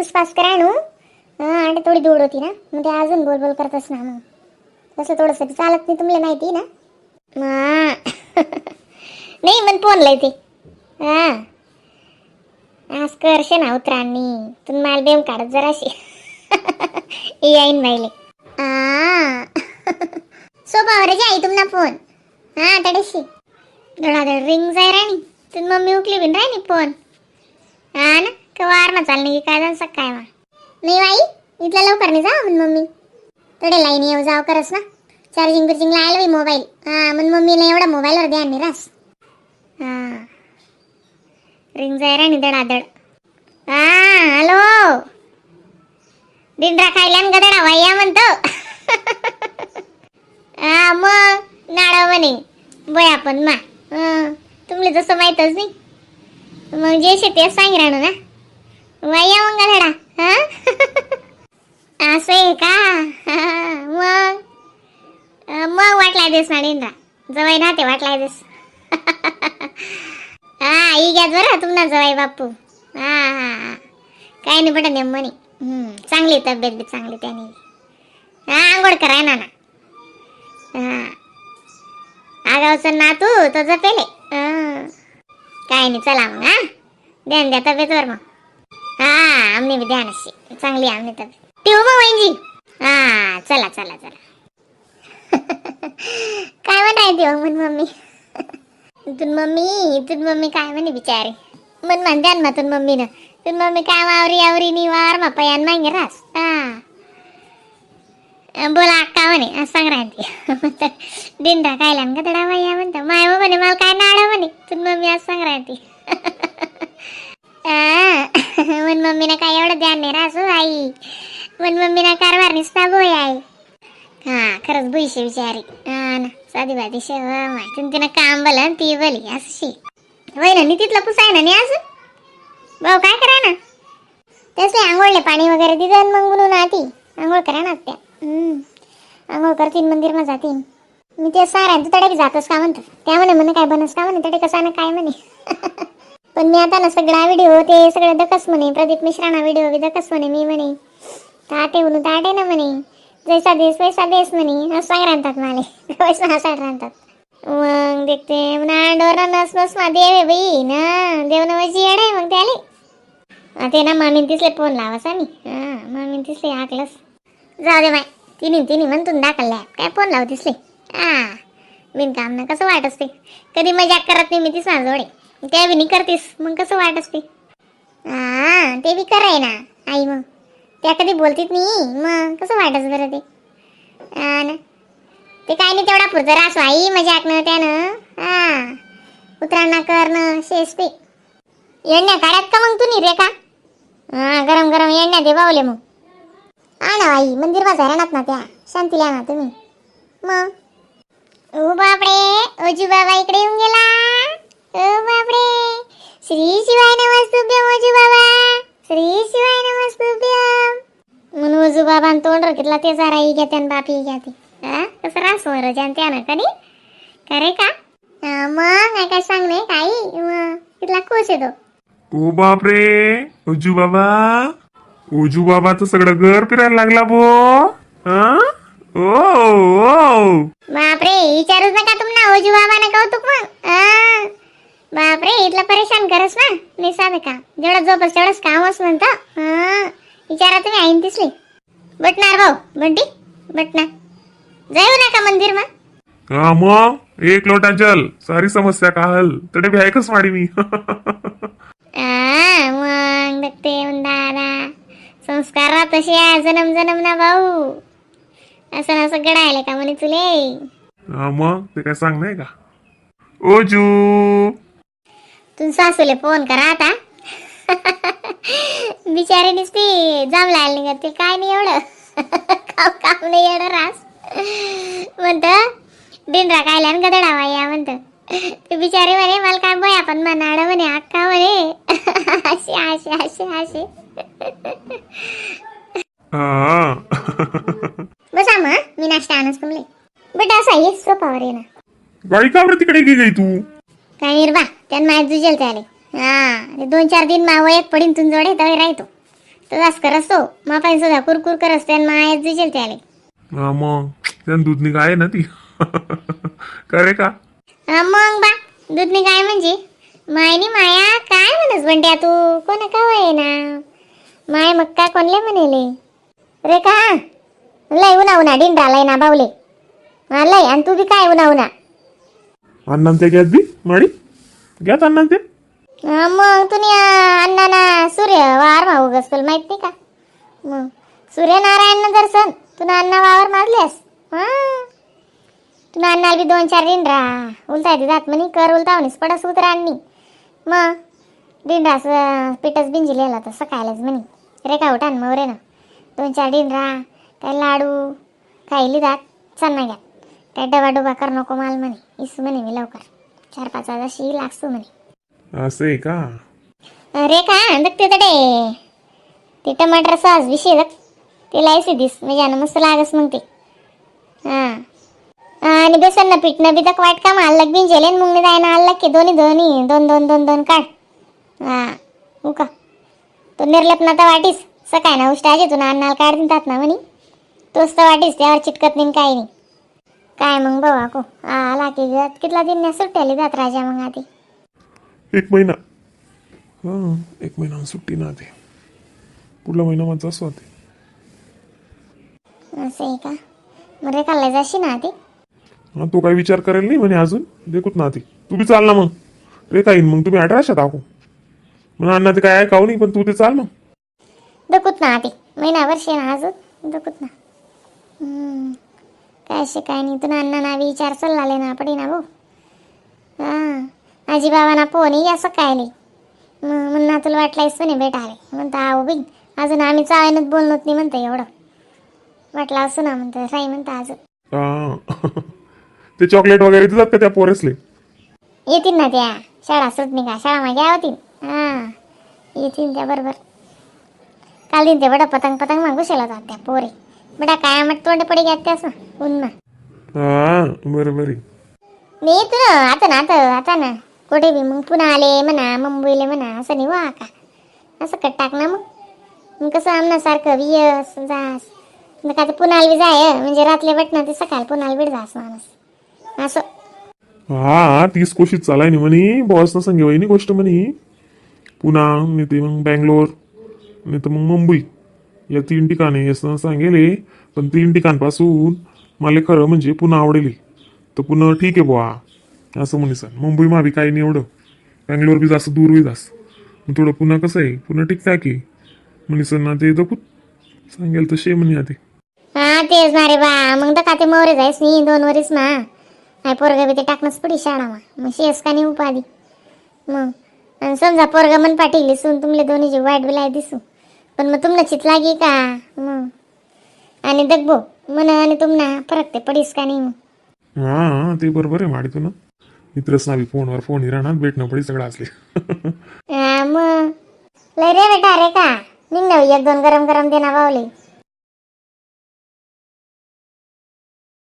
पुसपास करा आणू आणि थोडी दूर होती ना. मग ते अजून बोल बोल करतस ना मग. तसं थोडंसं चालत नाही तुम्हाला माहिती ना. नाही मन फोन ते हां. आज करशे ना उतरांनी. तुम्ही मला देऊन काढत जराशी येईन माहिले आ सोपावर आई तुम्हाला फोन. हा तडेशी. धडाधड रिंग जाय राणी. तुम्ही मम्मी उकली बिन राणी फोन. हा ना? वार ना चालणे की काय जाण काय मा नाही बाई इथल्या लवकर नाही जा म्हण मम्मी. तडे लाईन येऊ जाव करस ना. चार्जिंग बिर्जिंग लायला बाई मोबाईल. हा म्हण मम्मीला एवढा मोबाईलवर द्या नाही रास हा. रिंग जाय राणी दडादड हा हॅलो. दिंडरा खायला गदडा वाया म्हणतो. हा मग नाडा म्हणे बय आपण मा. हं, तुमले जसं माहीतच नाही. मग जे शेती सांग राहणं ना. वय्या मग गदडा हा? असं आहे का? मग? मग वाटलाय दिस ना जवळ जवाई ते वाटलाय देस. हा ई घ्या जरा तुमना जवाई बापू. हा हा काय नाही बटा म्हणे चांगली तब्येत बी चांगली त्याने. हा आंघोळ कराय ना हा. आगावचं ना तू तो जपेले काय नाही चला मग हा. ध्यान द्या तब्येतवर मग. आमने बी ध्यान चांगली आहे आमने तब्येत ठेवू मग वहिनी हा चला चला चला. काय म्हणाय देऊ हो, म्हण मम्मी? इथून मम्मी इथून मम्मी काय म्हणे बिचारे? मन म्हणते ना तुन मम्मीनं. तुन मम्मी काय वावरी आवरी नी वार मा पयान मागे रास. हा. बोला अक्का म्हणे असं सांग राहते. दिंडा काय का तडा वया म्हणतो. माय हो म्हणे मला काय नाडा हो म्हणे. तुन मम्मी असं सांग राहते मन मम्मीनं काय एवढं ध्यान नाही रासू हो, आई. मन मम्मीनं कारभार निसता बोय आहे हा खरंच बुईशी विचारी हा ना साधी बाधी शेवा माहिती तिनं काम बल आणि ती भली असं शे. होय ना नी तिथलं पुसाय ना नी अजून? भाऊ काय करा ना? तेच नाही आंघोळले पाणी वगैरे दिलं मग म्हणून आती. आंघोळ करा ना त्या हम्म. आंघोळ करतीन मंदिरमध्ये जातीन. मी ते सारा तू तडे जातोस का म्हणतो त्या म्हणे म्हणे काय बनस का म्हणे? तडे कसा ना काय म्हणे. पण मी आता ना सगळा व्हिडिओ ते सगळं दकस म्हणे. प्रदीप मिश्राना व्हिडिओ बी दकस म्हणे मी म्हणे. ताटे म्हणून ताटे ना म्हणे. जैसा देस वैसा देस म्हणे. असाय रांधतात माले. वैसा असाय रांधतात मग देखते म्हणा डोरा नस नस मा देव आहे बाई. ना देव नवाची येड आहे मग त्याले आ, ते ना मामीन तिसले फोन लावासा मी हा मामीन तिसले आकलस. जाऊ दे माय तिने तिने म्हणतून दाखल काय फोन लाव तिसले? हा बिनकाम ना कसं वाट असते. कधी मजाक करत नाही मी तीच जोडे. त्या बी नाही मग कसं वाट असते हा ते बी कराय ना. आई मग. त्या कधी बोलतीत नाही. मग कसं वाटस बरं ते? हा ना. ते काय नाही तेवढा पुरतं रास आई मजाक न त्यानं. हा. उतरांना करणं शेस ते एण्या काढ्यात का मग तू रे का हा गरम गरम येण्या दे बावले मग. हा ना आई मंदिर माझा राहणार ना त्या. शांतीला ना तुम्ही. मग? ओ बापडे ओजू बाबा इकडे येऊन गेला. ओ बापडे श्री शिवाय नमस्तुभ्यम ओजू बाबा. श्री शिवाय नमस्तुभ्यम म्हणून ओजू बाबा तोंड रखितला ते जरा ही घ्या त्यान बापी घ्या ते. हा? कसं रास मर जान त्यानं कधी? करे का? हा, मग काय काय सांग नाही काही. मग तिथला खुश येतो ओ बापरे उजू बाबा. उजू बाबा तर सगळं घर फिरायला लागला बो हं? ओ ओ बापरे विचारूच नका तुम्हाला ओजू बाबा ना कौतुक मग. बापरे इथला परेशान करस ना. नाही साधं का जेवढं झोपस तेवढंच काम असं म्हणतं हा विचारा तुम्ही आईन दिसली. बटणार भाऊ बंटी बटणार. जाऊ नका मंदिर मग. हा मग एक लोटा जल सारी समस्या का हल तडे बी ऐकच माडी मी. आ, मग बघते दादा. संस्कार तसे आहे जन्म जन्म ना भाऊ. असं ना असं गडायले का म्हणे तुले? हा मग ते काय सांग नाही का? ओजू! तुम सासूले फोन करा आता. बिचारी नुसती जाम लागली का काय नाही एवढं. काम काम नाही येणार रास म्हणत दिनरा काय गदडा वाया म्हणत. ते बिचारे म्हणे मला काय बोय आपण म्हणाड म्हणे अक्का म्हणे. असे असे असे असे बसा मग मी नाश्ता आणस तुमले बट असा हेच सोपावर ये ना. बाई का तिकडे गेली तू? काय निर्बा त्यान माझ जुजेल त्याले. हा ते दोन चार दिन मा वयात पडीन तुम जोडे तवे राहतो. तर जास्त कर असतो. मापाई सुद्धा कुरकुर कर असते आणि मायात जुजेल त्याले. हा मग? त्यानं दूधनी काय आहे ना ती? करे का? हा मग बा दूधनी काय म्हणजे? मायनी माया काय म्हणस बंड्या तू? कोण का आहे ना माय मग काय कोणले म्हणेले? रे का? लय उन्हा उन्हा डिंडा लय ना बावले हा लय आणि तू बी काय उन्हा उन्हा अण्णांचे घ्यात बी? माडी? घ्यात अण्णांचे? हा, मग तुम्ही अण्णाना सूर्य वावर मागू गसकल माहीत नाही का? मग सूर्यनारायण दर्शन तुला अण्णा वावर मारलेस हा? तुला अण्णाला बी दोन चार दिंडरा उलता येते जात म्हणे कर उलता म्हणेस पडस उतरा आणि मग दिंडरास पिठच बिंजी लिहिला तर सकाळलाच म्हणे. रे का उठान मग रे ना दोन चार दिंडरा काय लाडू काही लिहितात चांना घ्या. काय डबा डुबा कर नको माल म्हणे. इसू म्हणे मी लवकर. चार पाच हजार शी लागसू म्हणे. असं आहे का? अरे का? दक्ते तडे ते. टमाटर सॉस विषय दक ते लायसे दिस. म्हणजे आणि मस्त लागस मग ते. हां. आणि बेसन ना पीठ ना बिदक वाईट काम. आल्लक बिन जेले मग नाही जायना आल्लक की दोन्ही दोन्ही. दोन दोन दोन दोन काढ. हां. उका तो निर्लप ना तर वाटीस. सकाळ ना उष्टाचे तू ना अन्नाला काढ देतात ना म्हणे. तोच तर वाटीस. त्यावर चिटकत नाही न काही नाही. काय मग बाबा को? आला की जात कितला दिन सुट्ट्याली जात राजा मग आधी? एक महिना. हां एक महिना सुट्टी ना ते पुढला महिना माझा असं होते. असं आहे का? मग रे खाल्ला जाशी ना आधी? हा तो काही विचार करेल नाही म्हणे अजून. देखूत ना ती तू बी चाल ना मग. रे काही मग. तुम्ही अठराशे टाकू म्हणून अण्णा ते काय ऐकावं नाही पण तू ते चाल मग दकुत ना आधी. महिना वर्ष ना अजून? दकुत ना. हम्म. काय शे काय नाही तुला अण्णा ना विचार चालला ना पडी ना भाऊ. हा आजी बाबांना पोहणी या सकाळी म्हणून तुला वाटलायस म्हणे बेटा आले म्हणता आहो बिन अजून आम्ही चाळ्यानच बोलणत नाही म्हणतं एवढं. वाटलं असं ना म्हणतं राही म्हणता अजून हा. ते चॉकलेट वगैरे देतात का त्या पोरेसले? येतील ना त्या. शाळा सुटणी का? शाळा मागे होतील हां येतील त्या बरोबर. काल दिन ते बडा पतंग पतंग मागू शेला जात त्या पोरे. बडा काय मट तोंड पडी घ्या त्यास उन्मा हा बरोबर आहे मी येतो ना आता ना आता आता ना. कुठे बी मग पुन्हा आले म्हणा मुंबईला म्हणा असं नाही वा का असं कट टाक ना मग. मग कसं आमनासारखं वियस जास मग आता पुन्हा बी जाय म्हणजे रातले भेटणार ते सकाळ पुन्हा भेट जास माणूस. असं. हा तीस कोशीत चालाय नी म्हणे बॉस ना सांगे वहिनी गोष्ट म्हणे. पुन्हा नाही ते मग बँगलोर नाही तर मग मुंबई. या तीन ठिकाणे असं सांगेले पण तीन ठिकाणपासून मला खरं म्हणजे पुन्हा आवडेल. तर पुन्हा ठीक आहे बुवा. असं म्हणे सर मुंबई मावी काही नाही एवढं. बँगलोर बी जास्त दूर बी जास्त. मग थोडं पुन्हा कसं आहे? पुन्हा ठीकठाक आहे. म्हणे सर ना ते दखूत सांगेल तसे म्हणे आधी. हा तेच ना रे बा. मग तर का ते मोरे जायस नी दोन वरीस ना नाही पोरगा बी ते टाकणंच पडी शाळा मा मग शेस का नाही उपाधी? मग. आणि समजा पोरगा मन पाठीली सून तुमले दोन्हीची वाईट बिलाय दिसू. पण मग तुमनं चित लागी का? मग. आणि दगबो मन आणि तुमना फरक ते पडीस का नाही हा ते बरोबर आहे माडी ना मित्रच नावी फोनवर फोन राहणार भेटणं पडी सगळं असले. हा, मग. लय रे बेटा रे का? निघ ना एक दोन गरम गरम दे ना बावले.